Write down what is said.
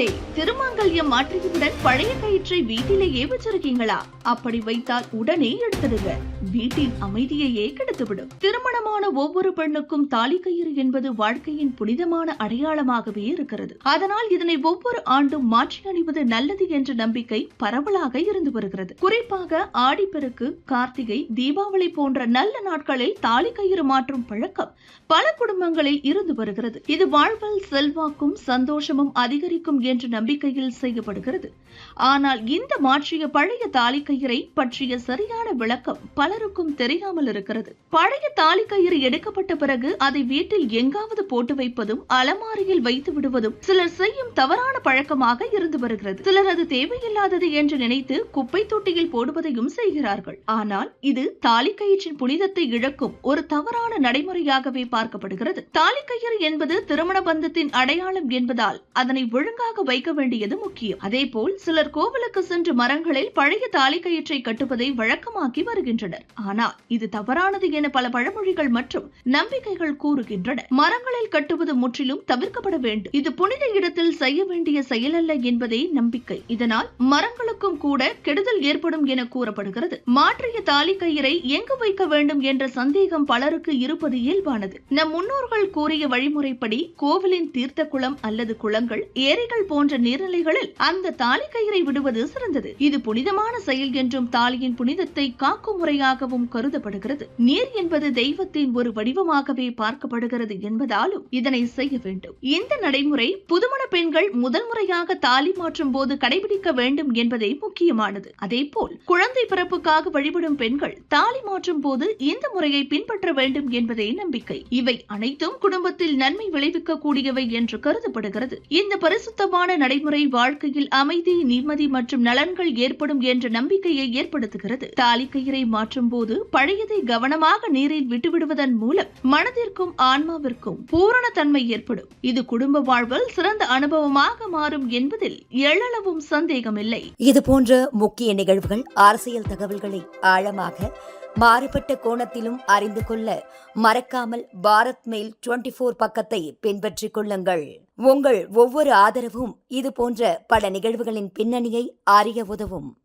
நீங்களே திருமாங்கல்யம் மாற்றியவுடன் பழைய கயிற்றை வீட்டிலேயே வச்சிருக்கீங்களா? அப்படி வைத்தால் உடனே எடுத்துடுங்க. வீட்டின் அமைதியையே கெடுத்துவிடும். திருமணமான ஒவ்வொரு பெண்ணுக்கும் தாலி கயிறு என்பது வாழ்க்கையின் புனிதமான அடையாளமாகவே இருக்கிறது. அதனால் இதனை ஒவ்வொரு ஆண்டும் மாற்றி அணிவது நல்லது என்ற நம்பிக்கை பரவலாக இருந்து வருகிறது. குறிப்பாக ஆடிப்பெருக்கு கார்த்திகை தீபாவளி போன்ற நல்ல நாட்களில் தாலி கயிறு மாற்றும் பழக்கம் பல குடும்பங்களில் இருந்து வருகிறது. இது வாழ்வில் செல்வாக்கும் சந்தோஷமும் அதிகரிக்கும் என்ற நம்பிக்கையில் செய்யப்படுகிறது. ஆனால் இந்த மாற்றிய பழைய தாலி கயிறை பற்றிய சரியான விளக்கம் பல பலருக்கும் தெரியாமல் இருக்கிறது. பழைய தாலி கயிறு எடுக்கப்பட்ட பிறகு அதை வீட்டில் எங்காவது போட்டு வைப்பதும் அலமாரியில் வைத்து விடுவதும் சிலர் செய்யும் தவறான பழக்கமாக இருந்து வருகிறது. சிலர் அது தேவையில்லாதது என்று நினைத்து குப்பை தொட்டியில் போடுவதையும் செய்கிறார்கள். ஆனால் இது தாலி கயிற்றின் புனிதத்தை இழக்கும் ஒரு தவறான நடைமுறையாகவே பார்க்கப்படுகிறது. தாலி கயிறு என்பது திருமண பந்தத்தின் அடையாளம் என்பதால் அதனை ஒழுங்காக வைக்க வேண்டியது முக்கியம். அதேபோல் சிலர் கோவிலுக்கு சென்று மரங்களில் பழைய தாலி கயிற்றை கட்டுவதை வழக்கமாக்கி வருகின்றனர். ஆனால் இது தவறானது என பல பழமொழிகள் மற்றும் நம்பிக்கைகள் கூறுகின்றன. மரங்களில் கட்டுவது முற்றிலும் தவிர்க்கப்பட வேண்டும். இது புனித இடத்தில் செய்ய வேண்டிய செயல் அல்ல என்பதே நம்பிக்கை. இதனால் மரங்களுக்கும் கூட கெடுதல் ஏற்படும் என கூறப்படுகிறது. மாற்றிய தாலி கயிறை எங்கு வைக்க வேண்டும் என்ற சந்தேகம் பலருக்கு இருப்பது இயல்பானது. நம் முன்னோர்கள் கூறிய வழிமுறைப்படி கோவிலின் தீர்த்த குளம் அல்லது குளங்கள் ஏரிகள் போன்ற நீர்நிலைகளில் அந்த தாலி கயிறை விடுவது சிறந்தது. இது புனிதமான செயல் என்றும் தாலியின் புனிதத்தை காக்கும் பொருளாகவும் கருதப்படுகிறது. நீர் என்பது தெய்வத்தின் ஒரு வடிவமாகவே பார்க்கப்படுகிறது என்பதாலும் இதனை செய்ய வேண்டும். இந்த நடைமுறை புதுமண பெண்கள் முதல் முறையாக தாலி மாற்றும் போது கடைபிடிக்க வேண்டும் என்பதே முக்கியமானது. அதேபோல் குழந்தை பிறப்புக்காக வழிபடும் பெண்கள் தாலி மாற்றும் போது இந்த முறையை பின்பற்ற வேண்டும் என்பதே நம்பிக்கை. இவை அனைத்தும் குடும்பத்தில் நன்மை விளைவிக்க கூடியவை என்று கருதப்படுகிறது. இந்த பரிசுத்தமான நடைமுறை வாழ்க்கையில் அமைதி நிம்மதி மற்றும் நலன்கள் ஏற்படும் என்ற நம்பிக்கையை ஏற்படுத்துகிறது. தாலி கயிறை மாற்றும் போது பழையதை கவனமாக நீரில் விட்டுவிடுவதன் மூலம் மனதிற்கும் ஆன்மாவிற்கும் பூரண தன்மை ஏற்படும். இது குடும்ப வாழ்வில் சிறந்த அனுபவமாக மாறும் என்பதில் எழளவும் சந்தேகமில்லை. இது போன்ற முக்கிய நிகழ்வுகள் அரசியல் தகவல்களை ஆழமாக மாறுபட்ட கோணத்திலும் அறிந்து கொள்ள மறக்காமல் பாரத் மெயில் டுவெண்டி போர் பக்கத்தை பின்பற்றிக் கொள்ளுங்கள். உங்கள் ஒவ்வொரு ஆதரவும் இது போன்ற பல நிகழ்வுகளின் பின்னணியை அறிய உதவும்.